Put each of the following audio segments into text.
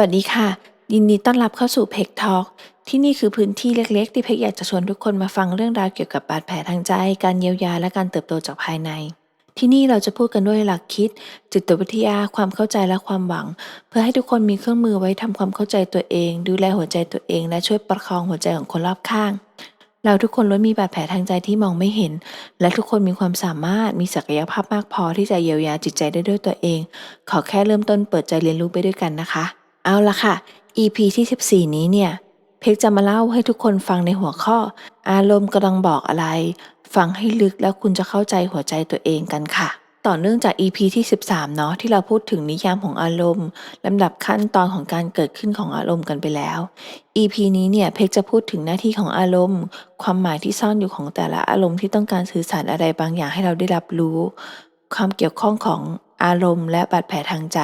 วัสดีค่ะ ยินดีต้อนรับเข้าสู่เพกทอ k ที่นี่คือพื้นที่เล็ก ๆ ที่เพกอยากจะชวนทุกคนมาฟังเรื่องราวเกี่ยวกับบาดแผลทางใจ การเยียวยาและการเติบโตจากภายใน ที่นี่เราจะพูดกันด้วยหลักคิด จิตวิทยาความเข้าใจและความหวัง เพื่อให้ทุกคนมีเครื่องมือไว้ทำความเข้าใจตัวเอง ดูแลหัวใจตัวเอง และช่วยประคองหัวใจของคนรอบข้าง เราทุกคนล้วนมีบาดแผลทางใจที่มองไม่เห็น และทุกคนมีความสามารถมีศักยภาพมากพอที่จะเยียวยาจิตใจได้ด้วยตัวเอง ขอแค่เริ่มต้นเปิดใจเรียนรู้ไปด้วยกันนะคะ เอาละค่ะ EP ที่ 14 นี้เนี่ย เพกจะมาเล่าให้ทุกคนฟังในหัวข้อ อารมณ์กำลังบอกอะไร ฟังให้ลึกแล้วคุณจะเข้าใจหัวใจตัวเองกันค่ะ ต่อเนื่องจาก EP ที่ 13 เนาะที่เราพูดถึงนิยามของอารมณ์ลำดับขั้นตอนของการเกิดขึ้นของอารมณ์กันไปแล้ว EP นี้เนี่ยเพกจะพูดถึงหน้าที่ของอารมณ์ ความหมายที่ซ่อนอยู่ของแต่ละอารมณ์ที่ต้องการสื่อสารอะไรบางอย่างให้เราได้รับรู้ ความเกี่ยวข้องของอารมณ์และบาดแผลทางใจ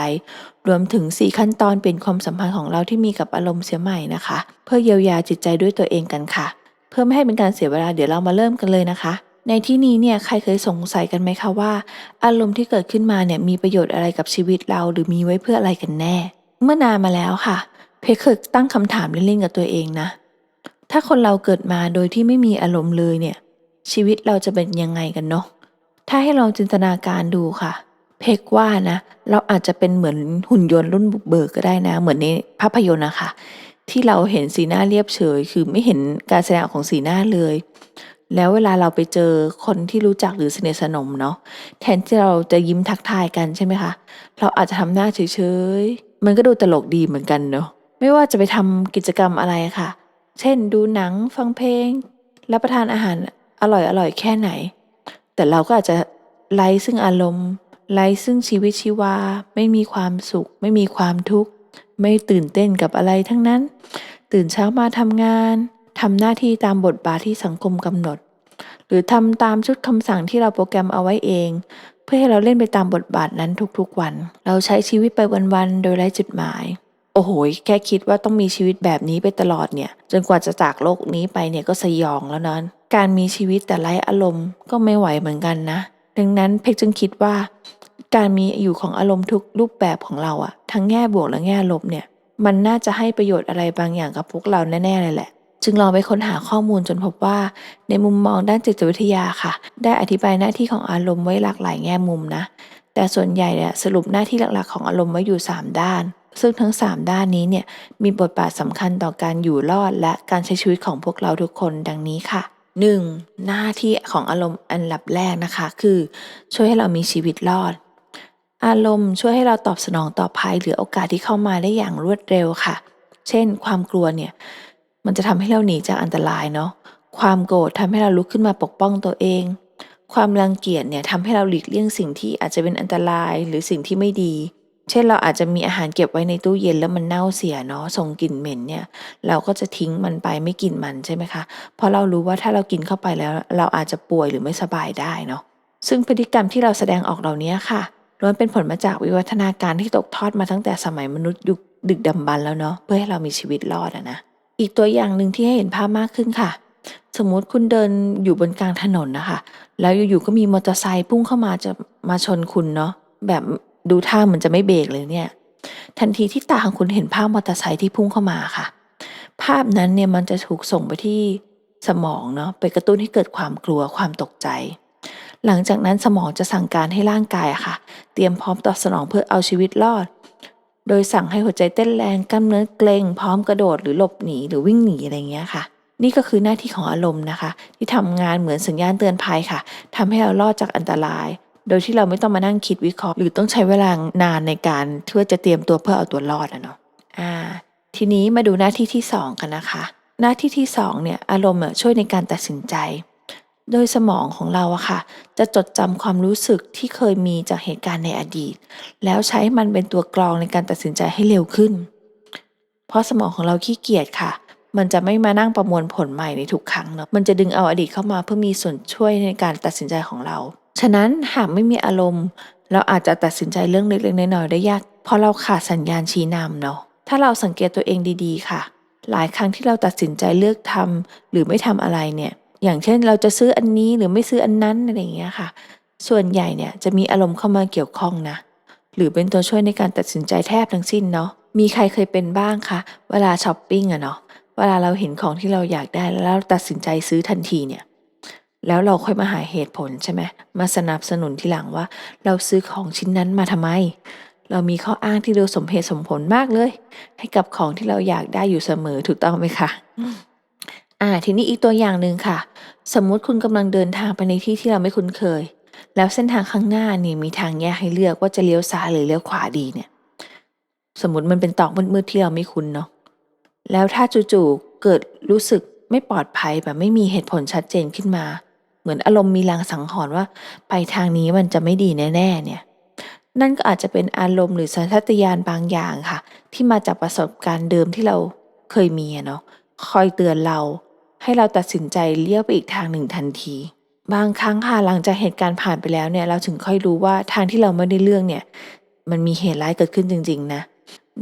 รวมถึง 4 ขั้นตอนเป็นความสัมพันธ์ของเราที่มีกับอารมณ์เสียใหม่นะคะ เพื่อเยียวยาจิตใจด้วยตัวเองกันค่ะ เพื่อไม่ให้เป็นการเสียเวลาเดี๋ยวเรามาเริ่มกันเลยนะคะ ในที่นี้เนี่ยใครเคยสงสัยกันไหมคะว่า อารมณ์ที่เกิดขึ้นมาเนี่ยมีประโยชน์อะไรกับชีวิตเรา หรือมีไว้เพื่ออะไรกันแน่ เมื่อนานมาแล้วค่ะ เพคเคยตั้งคำถามเล่นๆกับตัวเองนะ ถ้าคนเราเกิดมาโดยที่ไม่มีอารมณ์เลยเนี่ยชีวิตเราจะเป็นยังไงกันเนาะถ้าให้ลองจินตนาการดูค่ะ เพกว่านะ เราอาจจะเป็นเหมือนหุ่นยนต์รุ่นบุกเบิกก็ได้นะ เหมือนในภาพยนตร์นะคะ ที่เราเห็นสีหน้าเรียบเฉย คือไม่เห็นการแสดงออกของสีหน้าเลย แล้วเวลาเราไปเจอคนที่รู้จักหรือสนิทสนมเนาะแทนที่เราจะยิ้มทักทายกันใช่ไหมคะเราอาจจะทำหน้าเฉยๆมันก็ดูตลกดีเหมือนกันเนาะไม่ว่าจะไปทำกิจกรรมอะไรค่ะ เช่น ดูหนังฟังเพลงรับประทานอาหารอร่อยๆแค่ไหน แต่เราก็อาจจะไร้ซึ่งอารมณ์ ไร้ซึ่งชีวิตชีวา ไม่มีความสุข ไม่มีความทุกข์ ไม่ตื่นเต้นกับอะไรทั้งนั้น ตื่นเช้ามาทำงานทำหน้าที่ตามบทบาทที่สังคมกำหนด หรือทำตามชุดคำสั่งที่เราโปรแกรมเอาไว้เอง เพื่อให้เราเล่นไปตามบทบาทนั้นทุกๆวัน เราใช้ชีวิตไปวันๆโดยไร้จุดหมาย โอ้โหแค่คิดว่าต้องมีชีวิตแบบนี้ไปตลอดเนี่ย จนกว่าจะจากโลกนี้ไปเนี่ยก็สยองแล้วนั้นการมีชีวิตแต่ไร้อารมณ์ก็ไม่ไหวเหมือนกันนะ ดังนั้นเพกจึงคิดว่า การมีอยู่ของอารมณ์ทุกรูปแบบของเราอะทั้งแง่บวกและแง่ลบเนี่ย มันน่าจะให้ประโยชน์อะไรบางอย่างกับพวกเราแน่ๆเลยแหละ จึงลองไปค้นหาข้อมูลจนพบว่า ในมุมมองด้านจิตวิทยาค่ะ ได้อธิบายหน้าที่ของอารมณ์ไว้หลากหลายแง่มุมนะ แต่ส่วนใหญ่เนี่ยสรุปหน้าที่หลักๆ ของอารมณ์ไว้อยู่ 3 ด้าน ซึ่งทั้ง 3 ด้านนี้เนี่ยมีบทบาทสำคัญต่อการอยู่รอดและการใช้ชีวิตของพวกเราทุกคนดังนี้ค่ะ 1. หน้าที่ของอารมณ์อันดับแรกนะคะ คือ ช่วยให้เรามีชีวิตรอด อารมณ์ช่วยให้เราตอบสนองต่อภัยหรือโอกาสที่เข้ามาได้อย่างรวดเร็วค่ะ เช่น ความกลัวเนี่ย มันจะทำให้เราหนีจากอันตรายเนาะ ความโกรธทำให้เราลุกขึ้นมาปกป้องตัวเอง ความรังเกียจเนี่ยทำให้เราหลีกเลี่ยงสิ่งที่อาจจะเป็นอันตรายหรือสิ่งที่ไม่ดี เช่น เราอาจจะมีอาหารเก็บไว้ในตู้เย็นแล้วมันเน่าเสียเนาะส่งกลิ่นเหม็นเนี่ย เราก็จะทิ้งมันไปไม่กินมันใช่ไหมคะ เพราะเรารู้ว่าถ้าเรากินเข้าไปแล้ว เราอาจจะป่วยหรือไม่สบายได้เนาะ ซึ่งพฤติกรรมที่เราแสดงออกเหล่านี้ค่ะ ล้วนเป็นผลมาจากวิวัฒนาการที่ตกทอดมาตั้งแต่สมัยมนุษย์ยุคดึกดำบรรแล้วเนาะเพื่อให้เรามีชีวิตรอดอะนะอีกตัวอย่างหนึ่งที่ให้เห็นภาพมากขึ้นค่ะ สมมติคุณเดินอยู่บนกลางถนนนะคะ แล้วอยู่ๆก็มีมอเตอร์ไซค์พุ่งเข้ามาจะมาชนคุณเนาะแบบดูท่าเหมือนจะไม่เบรกเลยเนี่ย ทันทีที่ตาของคุณเห็นภาพมอเตอร์ไซค์ที่พุ่งเข้ามาค่ะ ภาพนั้นเนี่ยมันจะถูกส่งไปที่สมองเนาะไปกระตุ้นให้เกิดความกลัวความตกใจ หลังจากนั้นสมองจะสั่งการให้ร่างกายอะค่ะ เตรียมพร้อมตอบสนองเพื่อเอาชีวิตรอด โดยสั่งให้หัวใจเต้นแรงกล้ามเนื้อเกร็งพร้อมกระโดดหรือหลบหนีหรือวิ่งหนีอะไรเงี้ยค่ะ นี่ก็คือหน้าที่ของอารมณ์นะคะ ที่ทำงานเหมือนสัญญาณเตือนภัยค่ะทำให้เรารอดจากอันตราย โดยที่เราไม่ต้องมานั่งคิดวิเคราะห์ หรือต้องใช้เวลานานในการเพื่อจะเตรียมตัวเพื่อเอาตัวรอดอะเนาะอ่าทีนี้มาดูหน้าที่ที่สองกันนะคะ หน้าที่ที่สองเนี่ยอารมณ์ช่วยในการตัดสินใจ โดยสมองของเราอะค่ะ จะจดจำความรู้สึกที่เคยมีจากเหตุการณ์ในอดีต แล้วใช้มันเป็นตัวกรองในการตัดสินใจให้เร็วขึ้น เพราะสมองของเราขี้เกียจค่ะ มันจะไม่มานั่งประมวลผลใหม่ในทุกครั้งเนาะมันจะดึงเอาอดีตเข้ามาเพื่อมีส่วนช่วยในการตัดสินใจของเรา ฉะนั้นหากไม่มีอารมณ์ เราอาจจะตัดสินใจเรื่องเล็กๆน้อยๆได้ยากเพราะเราขาดสัญญาณชี้นำเนาะถ้าเราสังเกตตัวเองดีๆ ค่ะ หลายครั้งที่เราตัดสินใจเลือกทำหรือไม่ทำอะไรเนี่ย อย่างเช่นเราจะซื้ออันนี้หรือไม่ซื้ออันนั้นอะไรอย่างเงี้ยค่ะ ส่วนใหญ่เนี่ยจะมีอารมณ์เข้ามาเกี่ยวข้องนะ หรือเป็นตัวช่วยในการตัดสินใจแทบทั้งสิ้นเนาะ มีใครเคยเป็นบ้างคะเวลาช้อปปิ้งอะเนาะ เวลาเราเห็นของที่เราอยากได้แล้วเราตัดสินใจซื้อทันทีเนี่ย แล้วเราค่อยมาหาเหตุผลใช่ไหมมาสนับสนุนทีหลังว่า เราซื้อของชิ้นนั้นมาทำไม เรามีข้ออ้างที่ดูสมเหตุสมผลมากเลย ให้กับของที่เราอยากได้อยู่เสมอถูกต้องไหมคะ อ่า ทีนี้อีกตัวอย่างหนึ่งค่ะ สมมุติคุณกำลังเดินทางไปในที่ที่เราไม่คุ้นเคย แล้วเส้นทางข้างหน้านี่มีทางแยกให้เลือกว่าจะเลี้ยวซ้ายหรือเลี้ยวขวาดีเนี่ย สมมติมันเป็นตอกมืดๆที่เราไม่คุ้นเนาะ แล้วถ้าจู่ๆเกิดรู้สึกไม่ปลอดภัยแบบไม่มีเหตุผลชัดเจนขึ้นมา เหมือนอารมณ์มีลางสังหรณ์ว่า ไปทางนี้มันจะไม่ดีแน่ๆ เนี่ย นั่นก็อาจจะเป็นอารมณ์หรือสัญชาตญาณบางอย่างค่ะ ที่มาจากประสบการณ์เดิมที่เราเคยมีเนาะคอยเตือนเรา ให้เราตัดสินใจเลี้ยวไปอีกทางหนึ่งทันที บางครั้งค่ะหลังจากเหตุการณ์ผ่านไปแล้วเนี่ย เราถึงค่อยรู้ว่าทางที่เราไม่ได้เลือกเนี่ย มันมีเหตุร้ายเกิดขึ้นจริง ๆ นะ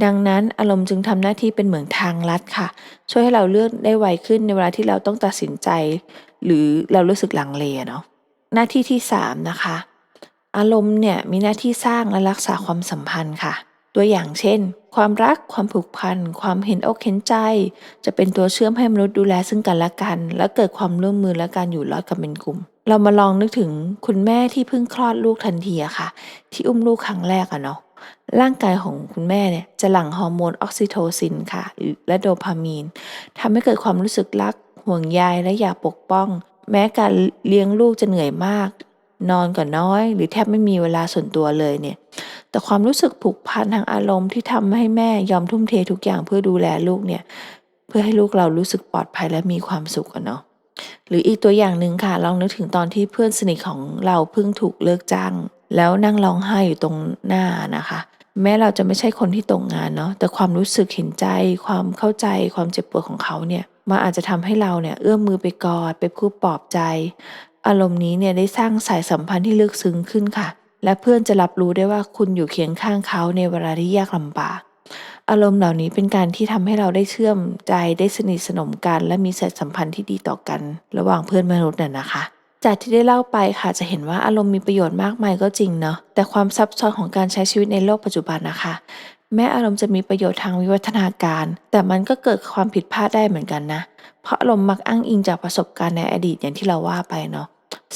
ดังนั้นอารมณ์จึงทำหน้าที่เป็นเหมือนทางลัดค่ะ ช่วยให้เราเลือกได้ไวขึ้นในเวลาที่เราต้องตัดสินใจ หรือเรารู้สึกหลังเลอะเนาะหน้าที่ที่สามนะคะ อารมณ์เนี่ยมีหน้าที่สร้างและรักษาความสัมพันธ์ค่ะ ตัวอย่างเช่น ความรัก ความผูกพัน ความเห็นอกเห็นใจ จะเป็นตัวเชื่อมให้มนุษย์ดูแลซึ่งกันและกัน และเกิดความร่วมมือและการอยู่รอดกันเป็นกลุ่ม เรามาลองนึกถึงคุณแม่ที่เพิ่งคลอดลูกทันทีอะค่ะ ที่อุ้มลูกครั้งแรกอะเนาะร่างกายของคุณแม่เนี่ยจะหลั่งฮอร์โมนออกซิโทซินค่ะ และโดพามีนทำให้เกิดความรู้สึกรัก ห่วงใยและอยากปกป้อง แม้การเลี้ยงลูกจะเหนื่อยมาก นอนก็น้อย หรือแทบไม่มีเวลาส่วนตัวเลยเนี่ย แต่ความรู้สึกผูกพันทางอารมณ์ที่ทำให้แม่ยอมทุ่มเททุกอย่างเพื่อดูแลลูกเนี่ย เพื่อให้ลูกเรารู้สึกปลอดภัยและมีความสุขอะเนาะหรืออีกตัวอย่างหนึ่งค่ะลองนึกถึงตอนที่เพื่อนสนิทของเราเพิ่งถูกเลิกจ้าง แล้วนั่งร้องไห้อยู่ตรงหน้านะคะ แม้เราจะไม่ใช่คนที่ตกงานเนาะแต่ความรู้สึกเห็นใจ ความเข้าใจความเจ็บปวดของเขาเนี่ยมันอาจจะทำให้เราเนี่ยเอื้อมมือไปกอดไปพูดปลอบใจ อารมณ์นี้เนี่ยได้สร้างสายสัมพันธ์ที่ลึกซึ้งขึ้นค่ะ และเพื่อนจะรับรู้ได้ว่าคุณอยู่เคียงข้างเขาในเวลาที่ยากลำบาก อารมณ์เหล่านี้เป็นการที่ทำให้เราได้เชื่อมใจได้สนิทสนมกัน และมีสายสัมพันธ์ที่ดีต่อกัน ระหว่างเพื่อนมนุษย์น่ะนะคะ จากที่ได้เล่าไปค่ะจะเห็นว่าอารมณ์มีประโยชน์มากมายก็จริงเนาะแต่ความซับซ้อนของการใช้ชีวิตในโลกปัจจุบันนะคะ แม้อารมณ์จะมีประโยชน์ทางวิวัฒนาการ แต่มันก็เกิดความผิดพลาดได้เหมือนกันนะ เพราะอารมณ์มักอ้างอิงจากประสบการณ์ในอดีตอย่างที่เราว่าไปเนาะ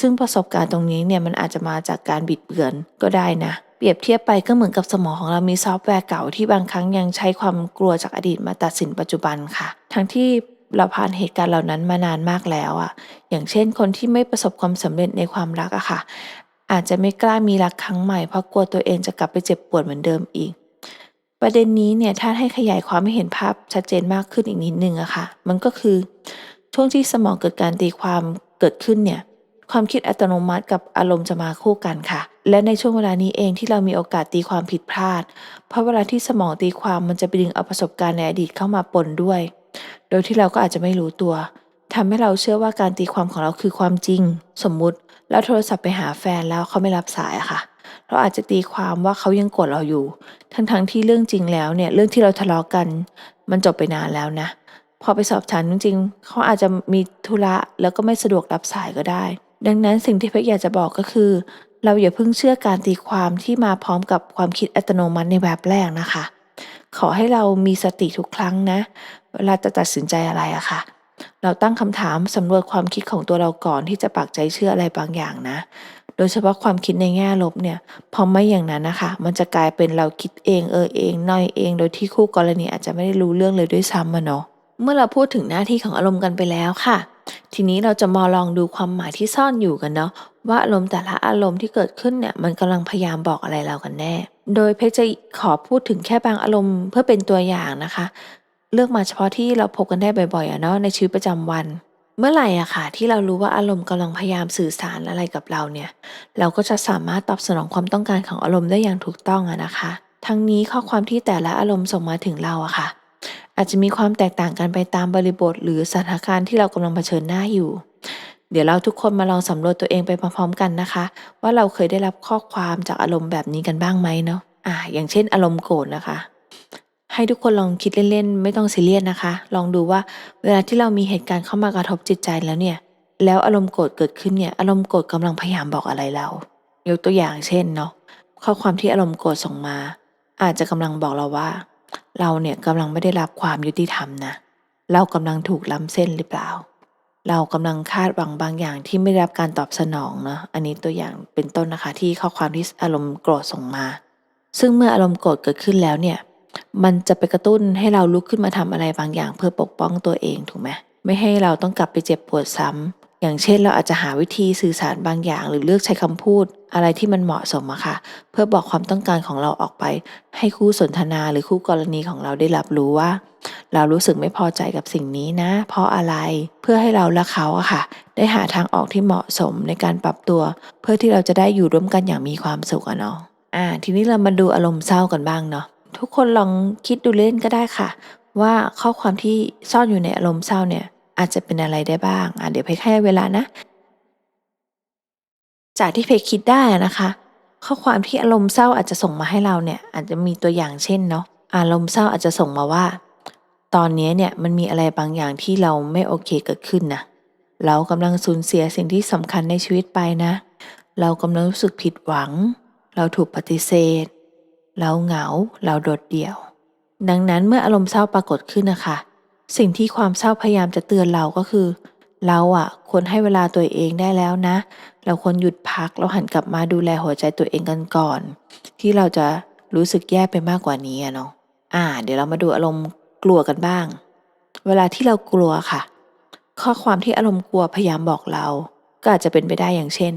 ซึ่งประสบการณ์ตรงนี้เนี่ยมันอาจจะมาจากการบิดเบือนก็ได้นะ เปรียบเทียบไปก็เหมือนกับสมองของเรามีซอฟต์แวร์เก่าที่บางครั้งยังใช้ความกลัวจากอดีตมาตัดสินปัจจุบันค่ะ ทั้งที่เราผ่านเหตุการณ์เหล่านั้นมานานมากแล้วอะอย่างเช่นคนที่ไม่ประสบความสำเร็จในความรักอะค่ะ อาจจะไม่กล้ามีรักครั้งใหม่เพราะกลัวตัวเองจะกลับไปเจ็บปวดเหมือนเดิมอีก ประเด็นนี้เนี่ยถ้าให้ขยายความให้เห็นภาพชัดเจนมากขึ้นอีกนิดนึงอะค่ะ มันก็คือช่วงที่สมองเกิดการตีความเกิดขึ้นเนี่ย ความคิดอัตโนมัติกับอารมณ์จะมาคู่กันค่ะ และในช่วงเวลานี้เองที่เรามีโอกาสตีความผิดพลาด เพราะเวลาที่สมองตีความมันจะไปดึงเอาประสบการณ์ในอดีตเข้ามาปนด้วย โดยที่เราก็อาจจะไม่รู้ตัวทำให้เราเชื่อว่าการตีความของเราคือความจริง สมมุติเราโทรศัพท์ไปหาแฟนแล้วเขาไม่รับสายค่ะ เราอาจจะตีความว่าเขายังโกรธเราอยู่ ทั้งๆที่เรื่องจริงแล้วเนี่ยเรื่องที่เราทะเลาะกัน มันจบไปนานแล้วนะพอไปสอบถามจริงๆเขาอาจจะมีธุระแล้วก็ไม่สะดวกรับสายก็ได้ ดังนั้นสิ่งที่เพชรอยากจะบอกก็คือ เราอย่าเพิ่งเชื่อการตีความที่มาพร้อมกับความคิดอัตโนมัติในแบบแรกนะคะ ขอให้เรามีสติทุกครั้งนะ เวลาจะตัดสินใจอะไรอะค่ะ เราตั้งคำถามสำรวจความคิดของตัวเราก่อนที่จะปักใจเชื่ออะไรบางอย่างนะ โดยเฉพาะความคิดในแง่ลบเนี่ย พอไม่อย่างนั้นนะคะ มันจะกลายเป็นเราคิดเองเออเองน้อยเอง โดยที่คู่กรณีอาจจะไม่ได้รู้เรื่องเลยด้วยซ้ำอะเนาะ เมื่อเราพูดถึงหน้าที่ของอารมณ์กันไปแล้วค่ะ ทีนี้เราจะมาลองดูความหมายที่ซ่อนอยู่กันเนาะว่าอารมณ์แต่ละอารมณ์ที่เกิดขึ้นเนี่ยมันกำลังพยายามบอกอะไรเรากันแน่ โดยเพชจะขอพูดถึงแค่บางอารมณ์เพื่อเป็นตัวอย่างนะคะ เลือกมาเฉพาะที่เราพบกันได้บ่อยๆเนาะในชีวิตประจำวัน เมื่อไหร่อะค่ะ ที่เรารู้ว่าอารมณ์กำลังพยายามสื่อสารอะไรกับเราเนี่ย เราก็จะสามารถตอบสนองความต้องการของอารมณ์ได้อย่างถูกต้องอะนะคะ ทั้งนี้ข้อความที่แต่ละอารมณ์ส่งมาถึงเราอะค่ะ อาจจะมีความแตกต่างกันไปตามบริบท หรือสถานการณ์ที่เรากำลังเผชิญหน้าอยู่ เดี๋ยวเราทุกคนมาลองสำรวจตัวเองไปพร้อมๆกันนะคะ ว่าเราเคยได้รับข้อความจากอารมณ์แบบนี้กันบ้างไหมเนาะอ่าอย่างเช่น อารมณ์โกรธนะคะ ให้ทุกคนลองคิดเล่นๆไม่ต้องซีเรียสนะคะ ลองดูว่าเวลาที่เรามีเหตุการณ์เข้ามากระทบจิตใจแล้วเนี่ย แล้วอารมณ์โกรธเกิดขึ้นเนี่ยอารมณ์โกรธกำลังพยายามบอกอะไรเรายกตัวอย่างเช่นเนาะข้อความที่อารมณ์โกรธส่งมา อาจจะกำลังบอกเราว่า เราเนี่ยกำลังไม่ได้รับความยุติธรรมนะ เรากำลังถูกล้ำเส้นหรือเปล่า เรากำลังคาดหวังบางอย่างที่ไม่ได้รับการตอบสนองเนาะอันนี้ตัวอย่างเป็นต้นนะคะที่ข้อความที่อารมณ์โกรธส่งมา ซึ่งเมื่ออารมณ์โกรธเกิดขึ้นแล้วเนี่ยมันจะไปกระตุ้นให้เราลุกขึ้นมาทำอะไรบางอย่างเพื่อปกป้องตัวเองถูกไหมไม่ให้เราต้องกลับไปเจ็บปวดซ้ำอย่างเช่นเราอาจจะหาวิธีสื่อสารบางอย่าง หรือเลือกใช้คำพูด อะไรที่มันเหมาะสมอะค่ะ เพื่อบอกความต้องการของเราออกไป ให้คู่สนทนาหรือคู่กรณีของเราได้รับรู้ว่า เรารู้สึกไม่พอใจกับสิ่งนี้นะ เพราะอะไรเพื่อให้เราและเขาอะค่ะ ได้หาทางออกที่เหมาะสมในการปรับตัว เพื่อที่เราจะได้อยู่ร่วมกันอย่างมีความสุขอะเนาะอ่า ทีนี้เรามาดูอารมณ์เศร้ากันบ้างเนาะทุกคนลองคิดดูเล่นก็ได้ค่ะ ว่าข้อความที่ซ่อนอยู่ในอารมณ์เศร้าเนี่ยอาจจะเป็นอะไรได้บ้าง อะเดี๋ยวเพคให้เวลานะ จากที่เพคคิดได้นะคะ ข้อความที่อารมณ์เศร้าอาจจะส่งมาให้เราเนี่ย อาจจะมีตัวอย่างเช่นเนาะอารมณ์เศร้าอาจจะส่งมาว่า ตอนนี้เนี่ยมันมีอะไรบางอย่างที่เราไม่โอเคเกิดขึ้นนะเรากำลังสูญเสียสิ่งที่สำคัญในชีวิตไปนะ เรากำลังรู้สึกผิดหวัง เราถูกปฏิเสธ เราเหงา เราโดดเดี่ยว ดังนั้นเมื่ออารมณ์เศร้าปรากฏขึ้นนะคะ สิ่งที่ความเศร้าพยายามจะเตือนเราก็คือ เราอะควรให้เวลาตัวเองได้แล้วนะ เราควรหยุดพักแล้วหันกลับมาดูแลหัวใจตัวเองกันก่อน ที่เราจะรู้สึกแย่ไปมากกว่านี้อะเนาะอ่า เดี๋ยวเรามาดูอารมณ์กลัวกันบ้าง เวลาที่เรากลัวค่ะ ข้อความที่อารมณ์กลัวพยายามบอกเรา ก็อาจจะเป็นไปได้อย่างเช่น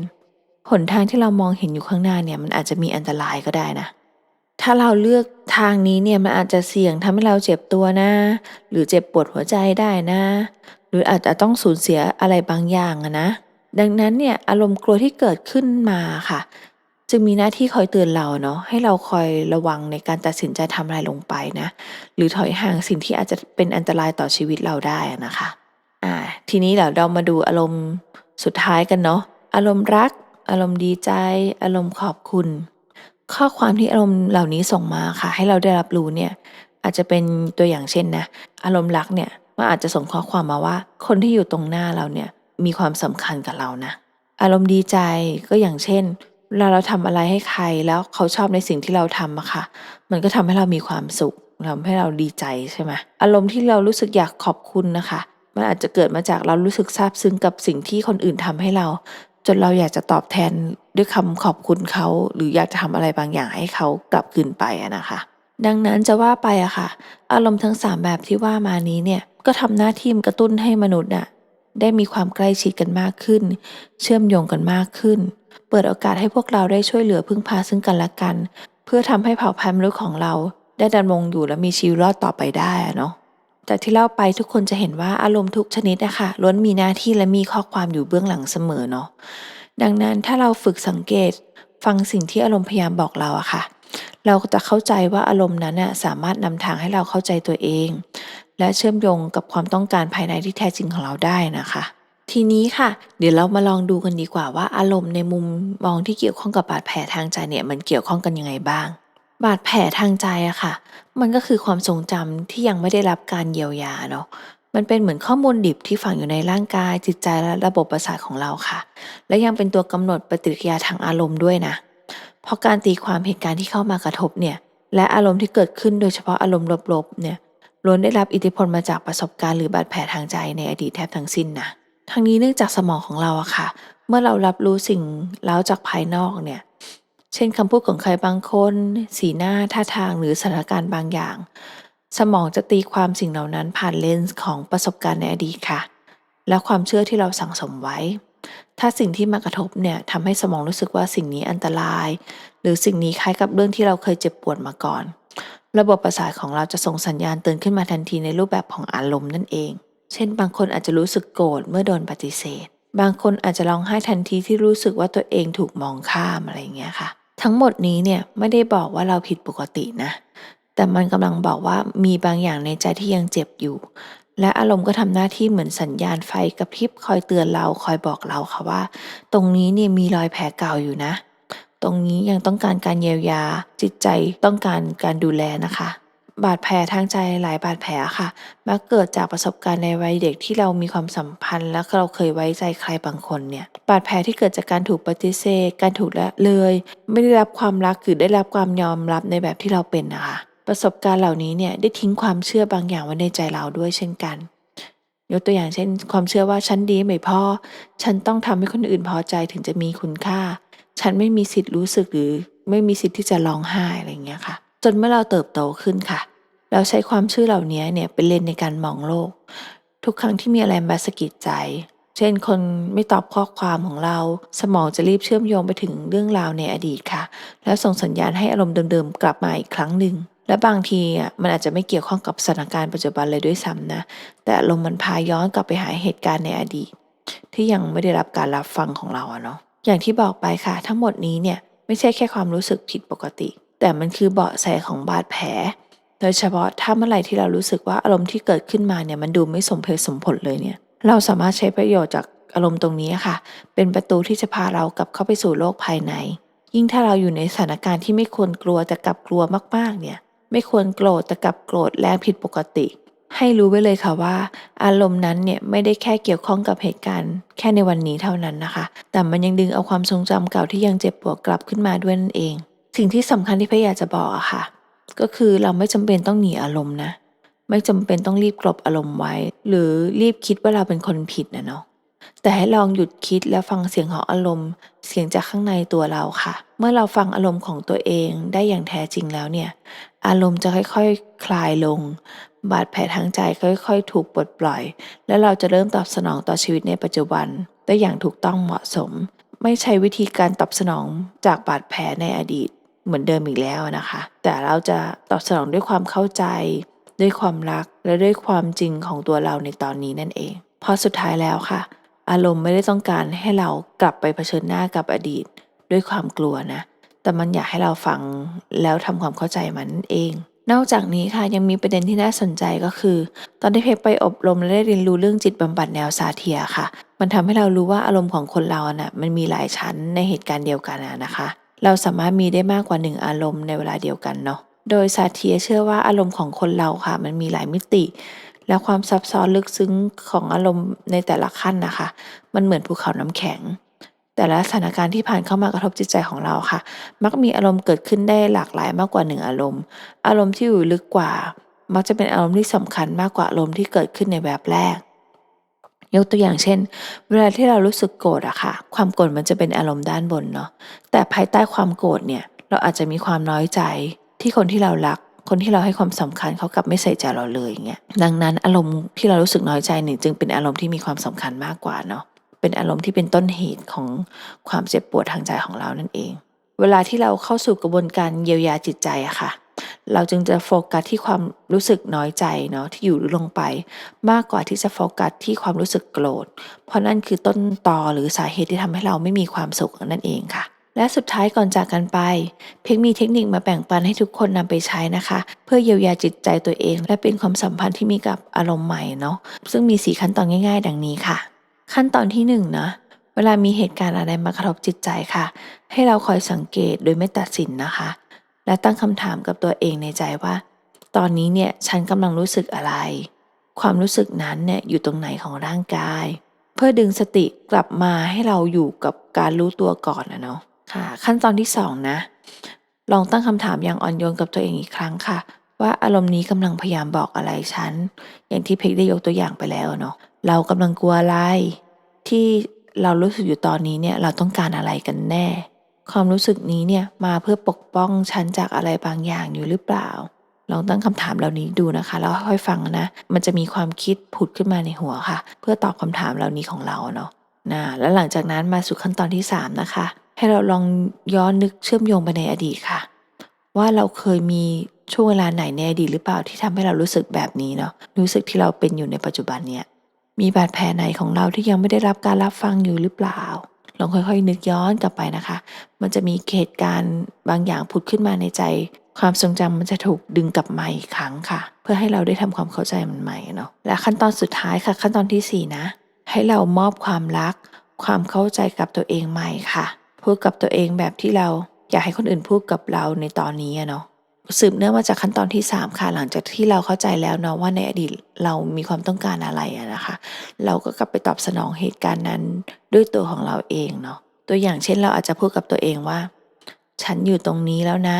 หนทางที่เรามองเห็นอยู่ข้างหน้าเนี่ยมันอาจจะมีอันตรายก็ได้นะ ถ้าเราเลือกทางนี้เนี่ยมันอาจจะเสี่ยงทำให้เราเจ็บตัวนะ หรือเจ็บปวดหัวใจได้นะ หรืออาจจะต้องสูญเสียอะไรบางอย่างอะนะ ดังนั้นเนี่ยอารมณ์กลัวที่เกิดขึ้นมาค่ะ จึงมีหน้าที่คอยเตือนเราเนาะให้เราคอยระวังในการตัดสินใจทำอะไรลงไปนะ หรือถอยห่างสิ่งที่อาจจะเป็นอันตรายต่อชีวิตเราได้อะนะคะอ่าทีนี้เดี๋ยวเรามาดูอารมณ์สุดท้ายกันเนาะอารมณ์รัก อารมณ์ดีใจ อารมณ์ขอบคุณ ข้อความที่อารมณ์เหล่านี้ส่งมาค่ะ ให้เราได้รับรู้เนี่ย อาจจะเป็นตัวอย่างเช่นนะ อารมณ์รักเนี่ยมันอาจจะส่งข้อความมาว่า คนที่อยู่ตรงหน้าเราเนี่ยมีความสำคัญกับเรานะ อารมณ์ดีใจก็อย่างเช่นเวลาเราทำอะไรให้ใครแล้วเขาชอบในสิ่งที่เราทำอะค่ะ มันก็ทำให้เรามีความสุขทำให้เราดีใจใช่ไหมอารมณ์ที่เรารู้สึกอยากขอบคุณนะคะ มันอาจจะเกิดมาจากเรารู้สึกซาบซึ้งกับสิ่งที่คนอื่นทำให้เรา จนเราอยากจะตอบแทน ด้วยคำขอบคุณเขาหรืออยากจะทำอะไรบางอย่างให้เขากลับคืนไปอะนะคะ ดังนั้นจะว่าไปอะค่ะ อารมณ์ทั้งสามแบบที่ว่ามานี้เนี่ยก็ทำหน้าที่กระตุ้นให้มนุษย์อะได้มีความใกล้ชิดกันมากขึ้น เชื่อมโยงกันมากขึ้น เปิดโอกาสให้พวกเราได้ช่วยเหลือพึ่งพาซึ่งกันและกัน เพื่อทำให้เผ่าพันธุ์มนุษย์ของเรา ได้ดำรงอยู่และมีชีวิตรอดต่อไปได้อะเนาะจากที่เล่าไปทุกคนจะเห็นว่าอารมณ์ทุกชนิดอะคะล้วนมีหน้าที่และมีข้อความอยู่เบื้องหลังเสมอเนาะ ดังนั้นถ้าเราฝึกสังเกตฟังสิ่งที่อารมณ์พยายามบอกเราอะค่ะ เราจะเข้าใจว่าอารมณ์นั้นน่ะสามารถนำทางให้เราเข้าใจตัวเอง และเชื่อมโยงกับความต้องการภายในที่แท้จริงของเราได้นะคะ ทีนี้ค่ะ เดี๋ยวเรามาลองดูกันดีกว่าว่าอารมณ์ในมุมมองที่เกี่ยวข้องกับบาดแผลทางใจเนี่ยมันเกี่ยวข้องกันยังไงบ้าง บาดแผลทางใจอะค่ะ มันก็คือความทรงจำที่ยังไม่ได้รับการเยียวยาเนาะ มันเป็นเหมือนข้อมูลดิบที่ฝังอยู่ในร่างกาย จิตใจและระบบประสาทของเราค่ะ และยังเป็นตัวกำหนดปฏิกิริยาทางอารมณ์ด้วยนะ เพราะการตีความเหตุการณ์ที่เข้ามากระทบเนี่ย และอารมณ์ที่เกิดขึ้นโดยเฉพาะอารมณ์ลบๆเนี่ย ล้วนได้รับอิทธิพลมาจากประสบการณ์หรือบาดแผลทางใจในอดีตแทบทั้งสิ้นนะ ทั้งนี้เนื่องจากสมองของเราอะค่ะ เมื่อเรารับรู้สิ่งเล้าจากภายนอกเนี่ยเช่นคำพูดของใครบางคน สีหน้าท่าทางหรือสถานการณ์บางอย่าง สมองจะตีความสิ่งเหล่านั้นผ่านเลนส์ของประสบการณ์ในอดีตค่ะ และความเชื่อที่เราสั่งสมไว้ ถ้าสิ่งที่มากระทบเนี่ยทำให้สมองรู้สึกว่าสิ่งนี้อันตราย หรือสิ่งนี้คล้ายกับเรื่องที่เราเคยเจ็บปวดมาก่อน ระบบประสาทของเราจะส่งสัญญาณเตือนขึ้นมาทันทีในรูปแบบของอารมณ์นั่นเอง เช่น บางคนอาจจะรู้สึกโกรธเมื่อโดนปฏิเสธ บางคนอาจจะร้องไห้ทันทีที่รู้สึกว่าตัวเองถูกมองข้ามอะไรอย่างเงี้ยค่ะ ทั้งหมดนี้เนี่ยไม่ได้บอกว่าเราผิดปกตินะ แต่มันกำลังบอกว่ามีบางอย่างในใจที่ยังเจ็บอยู่ และอารมณ์ก็ทำหน้าที่เหมือนสัญญาณไฟกระพริบคอยเตือนเราคอยบอกเราค่ะว่า ตรงนี้เนี่ยมีรอยแผลเก่าอยู่นะ ตรงนี้ยังต้องการการเยียวยา จิตใจต้องการการดูแลนะคะบาดแผลทางใจหลายบาดแผลค่ะมักเกิดจากประสบการณ์ในวัยเด็กที่เรามีความสัมพันธ์ และเราเคยไว้ใจใครบางคนเนี่ย บาดแผลที่เกิดจากการถูกปฏิเสธ การถูกละเลย ไม่ได้รับความรักหรือได้รับความยอมรับในแบบที่เราเป็นนะคะ ประสบการณ์เหล่านี้เนี่ยได้ทิ้งความเชื่อบางอย่างไว้ในใจเราด้วยเช่นกัน ยกตัวอย่างเช่น ความเชื่อว่าฉันดีไม่พอ ฉันต้องทำให้คนอื่นพอใจถึงจะมีคุณค่า ฉันไม่มีสิทธิ์รู้สึกหรือไม่มีสิทธิ์ที่จะร้องไห้อะไรอย่างเงี้ยค่ะ จนเมื่อเราเติบโตขึ้นค่ะ เราใช้ความเชื่อเหล่านี้เนี่ยเป็นเลนในการมองโลก ทุกครั้งที่มีอะไรมาสะกิดใจเช่นคนไม่ตอบข้อความของเรา สมองจะรีบเชื่อมโยงไปถึงเรื่องราวในอดีตค่ะ แล้วส่งสัญญาณให้อารมณ์เดิมๆ กลับมาอีกครั้งหนึ่ง และบางทีอะมันอาจจะไม่เกี่ยวข้องกับสถานการณ์ปัจจุบันเลยด้วยซ้ำนะ แต่อารมมันพาย้อนกลับไปหาเหตุการณ์ในอดีต ที่ยังไม่ได้รับการรับฟังของเราอะเนาะอย่างที่บอกไปค่ะ ทั้งหมดนี้เนี่ยไม่ใช่แค่ความรู้สึกผิดปกติ แต่มันคือเบาะแสของบาดแผล โดยเฉพาะถ้าเมื่อไหร่ที่เรารู้สึกว่าอารมณ์ที่เกิดขึ้นมาเนี่ยมันดูไม่สมเหตุสมผลเลยเนี่ย เราสามารถใช้ประโยชน์จากอารมณ์ตรงนี้ค่ะ เป็นประตูที่จะพาเรากลับเข้าไปสู่โลกภายใน ยิ่งถ้าเราอยู่ในสถานการณ์ที่ไม่ควรกลัวแต่กลับกลัวมากๆเนี่ย ไม่ควรโกรธแต่กลับโกรธแรงผิดปกติ ให้รู้ไว้เลยค่ะว่า อารมณ์นั้นเนี่ยไม่ได้แค่เกี่ยวข้องกับเหตุการณ์แค่ในวันนี้เท่านั้นนะคะ แต่มันยังดึงเอาความทรงจำเก่าที่ยังเจ็บปวดกลับขึ้นมาด้วยนั่นเอง สิ่งที่สำคัญที่พี่อยากจะบอกอะค่ะ ก็คือเราไม่จำเป็นต้องหนีอารมณ์นะ ไม่จำเป็นต้องรีบกลบอารมณ์ไว้ หรือรีบคิดว่าเราเป็นคนผิดนะเนาะแต่ให้ลองหยุดคิดและฟังเสียงของอารมณ์ เสียงจากข้างในตัวเราค่ะ เมื่อเราฟังอารมณ์ของตัวเองได้อย่างแท้จริงแล้วเนี่ย อารมณ์จะค่อยๆคคลายลง บาดแผลทางใจค่อยๆ ถูกปลดปล่อย และเราจะเริ่มตอบสนองต่อชีวิตในปัจจุบันได้อย่างถูกต้องเหมาะสม ไม่ใช่วิธีการตอบสนองจากบาดแผลในอดีตเหมือนเดิมอีกแล้วนะคะ แต่เราจะตอบสนองด้วยความเข้าใจ ด้วยความรักและด้วยความจริงของตัวเราในตอนนี้นั่นเองเพราะสุดท้ายแล้วค่ะ อารมณ์ไม่ได้ต้องการให้เรากลับไปเผชิญหน้ากับอดีต ด้วยความกลัวนะ แต่มันอยากให้เราฟังแล้วทำความเข้าใจมันนั่นเอง นอกจากนี้ค่ะยังมีประเด็นที่น่าสนใจก็คือ ตอนที่เพกไปอบรมและได้เรียนรู้เรื่องจิตบำบัดแนวซาเทียค่ะ มันทำให้เรารู้ว่าอารมณ์ของคนเราน่ะมันมีหลายชั้นในเหตุการณ์เดียวกันนะคะ เราสามารถมีได้มากกว่าหนึ่งอารมณ์ในเวลาเดียวกันเนาะโดยซาเทียเชื่อว่าอารมณ์ของคนเราค่ะ มันมีหลายมิติ และความซับซ้อนลึกซึ้งของอารมณ์ในแต่ละขั้นนะคะ มันเหมือนภูเขาน้ำแข็ง แต่ละสถานการณ์ที่ผ่านเข้ามากระทบจิตใจของเราค่ะ มักมีอารมณ์เกิดขึ้นได้หลากหลายมากกว่าหนึ่งอารมณ์ อารมณ์ที่อยู่ลึกกว่า มักจะเป็นอารมณ์ที่สำคัญมากกว่าอารมณ์ที่เกิดขึ้นในแบบแรก ยกตัวอย่างเช่น เวลาที่เรารู้สึกโกรธอะค่ะ ความโกรธมันจะเป็นอารมณ์ด้านบนเนาะ แต่ภายใต้ความโกรธเนี่ย เราอาจจะมีความน้อยใจที่คนที่เรารักคนที่เราให้ความสำคัญเขากลับไม่ใส่ใจเราเลยอย่างเงี้ยดังนั้นอารมณ์ที่เรารู้สึกน้อยใจเนี่ยจึงเป็นอารมณ์ที่มีความสำคัญมากกว่าเนาะ เป็นอารมณ์ที่เป็นต้นเหตุของความเจ็บปวดทางใจของเรานั่นเอง เวลาที่เราเข้าสู่กระบวนการเยียวยาจิตใจอะค่ะ เราจึงจะโฟกัสที่ความรู้สึกน้อยใจเนาะที่อยู่ลงไป มากกว่าที่จะโฟกัสที่ความรู้สึกโกรธ เพราะนั่นคือต้นตอหรือสาเหตุที่ทำให้เราไม่มีความสุขนั่นเองค่ะ และสุดท้ายก่อนจากกันไป เพ็กมีเทคนิคมาแบ่งปันให้ทุกคนนำไปใช้นะคะ เพื่อเยียวยาจิตใจตัวเอง และเป็นความสัมพันธ์ที่มีกับอารมณ์ใหม่เนาะซึ่งมีสีขั้นตอนง่าย ๆ ดังนี้ค่ะ ขั้นตอนที่หนึ่งนะเวลามีเหตุการณ์อะไรมากระทบจิตใจค่ะ ให้เราคอยสังเกตโดยไม่ตัดสินนะคะ และตั้งคำถามกับตัวเองในใจว่า ตอนนี้เนี่ยฉันกำลังรู้สึกอะไร ความรู้สึกนั้นเนี่ยอยู่ตรงไหนของร่างกาย เพื่อดึงสติกลับมาให้เราอยู่กับการรู้ตัวก่อนนะเนาะค่ะ ขั้นตอนที่สองนะลองตั้งคำถามอย่างอ่อนโยนกับตัวเองอีกครั้งค่ะ ว่าอารมณ์นี้กำลังพยายามบอกอะไรฉันอย่างที่เพกได้ยกตัวอย่างไปแล้วเนาะ เรากำลังกลัวอะไร ที่เรารู้สึกอยู่ตอนนี้เนี่ยเราต้องการอะไรกันแน่ ความรู้สึกนี้เนี่ยมาเพื่อปกป้องฉันจากอะไรบางอย่างอยู่หรือเปล่า ลองตั้งคำถามเหล่านี้ดูนะคะแล้วค่อยฟังนะ มันจะมีความคิดผุดขึ้นมาในหัวค่ะ เพื่อตอบคำถามเหล่านี้ของเราเนาะนะแล้วหลังจากนั้นมาสู่ขั้นตอนที่ 3 นะคะ ให้เราลองย้อนนึกเชื่อมโยงไปในอดีตค่ะ ว่าเราเคยมีช่วงเวลาไหนในอดีตหรือเปล่าที่ทำให้เรารู้สึกแบบนี้เนาะรู้สึกที่เราเป็นอยู่ในปัจจุบันเนี่ย มีบาดแผลไหนของเราที่ยังไม่ได้รับการรับฟังอยู่หรือเปล่า ลองค่อยๆ นึกย้อนกลับไปนะคะ มันจะมีเหตุการณ์บางอย่างผุดขึ้นมาในใจ ความทรงจำมันจะถูกดึงกลับมาอีกครั้งค่ะ เพื่อให้เราได้ทำความเข้าใจมันใหม่เนาะ และขั้นตอนสุดท้ายค่ะ ขั้นตอนที่ 4 นะ ให้เรามอบความรัก ความเข้าใจกับตัวเองใหม่ค่ะ พูดกับตัวเองแบบที่เราอยากให้คนอื่นพูดกับเราในตอนนี้เนาะ สืบเนื่องมาจากขั้นตอนที่ 3 ค่ะ หลังจากที่เราเข้าใจแล้วเนาะว่าในอดีตเรามีความต้องการอะไระนะคะ เราก็กลับไปตอบสนองเหตุการณ์นั้นด้วยตัวของเราเองเนาะตัวอย่างเช่นเราอาจจะพูดกับตัวเองว่า ฉันอยู่ตรงนี้แล้วนะ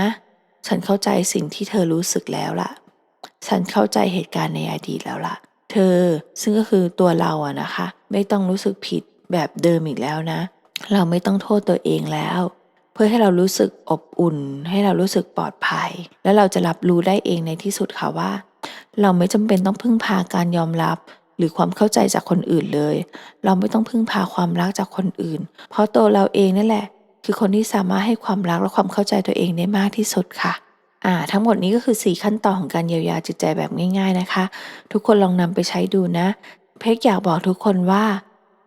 ฉันเข้าใจสิ่งที่เธอรู้สึกแล้วล่ะ ฉันเข้าใจเหตุการณ์ในอดีตแล้วล่ะ เธอซึ่งก็คือตัวเราอะนะคะ ไม่ต้องรู้สึกผิดแบบเดิมอีกแล้วนะ เราไม่ต้องโทษตัวเองแล้ว พื่อให้เรารู้สึกอบอุ่น ให้เรารู้สึกปลอดภัย และเราจะรับรู้ได้เองในที่สุดค่ะว่า เราไม่จำเป็นต้องพึ่งพาการยอมรับ หรือความเข้าใจจากคนอื่นเลย เราไม่ต้องพึ่งพาความรักจากคนอื่น เพราะตัวเราเองนั่นแหละ คือคนที่สามารถให้ความรักและความเข้าใจตัวเองได้มากที่สุดค่ะอ่าทั้งหมดนี้ก็คือ 4 ขั้นตอนของการเยียวยาจิตใจแบบง่าย ๆนะคะ ทุกคนลองนำไปใช้ดูนะ เพกอยากบอกทุกคนว่า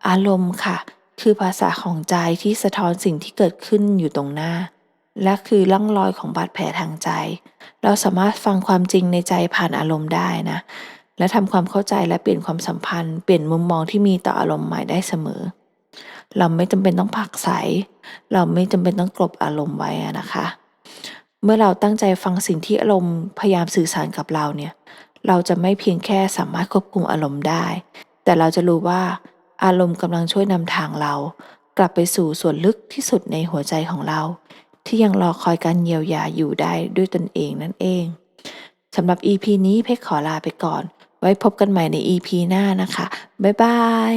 อารมณ์ค่ะ คือภาษาของใจที่สะท้อนสิ่งที่เกิดขึ้นอยู่ตรงหน้า และคือร่องรอยของบาดแผลทางใจ เราสามารถฟังความจริงในใจผ่านอารมณ์ได้นะ และทำความเข้าใจและเปลี่ยนความสัมพันธ์ เปลี่ยนมุมมองที่มีต่ออารมณ์ใหม่ได้เสมอ เราไม่จำเป็นต้องผักใส เราไม่จำเป็นต้องกลบอารมณ์ไว้นะคะ เมื่อเราตั้งใจฟังสิ่งที่อารมณ์พยายามสื่อสารกับเราเนี่ย เราจะไม่เพียงแค่สามารถควบคุมอารมณ์ได้ แต่เราจะรู้ว่า อารมณ์กำลังช่วยนำทางเรา กลับไปสู่ส่วนลึกที่สุดในหัวใจของเรา ที่ยังรอคอยการเยียวยาอยู่ได้ด้วยตนเองนั่นเองสำหรับ EP นี้เพคขอลาไปก่อน ไว้พบกันใหม่ใน EP หน้านะคะ บ๊ายบาย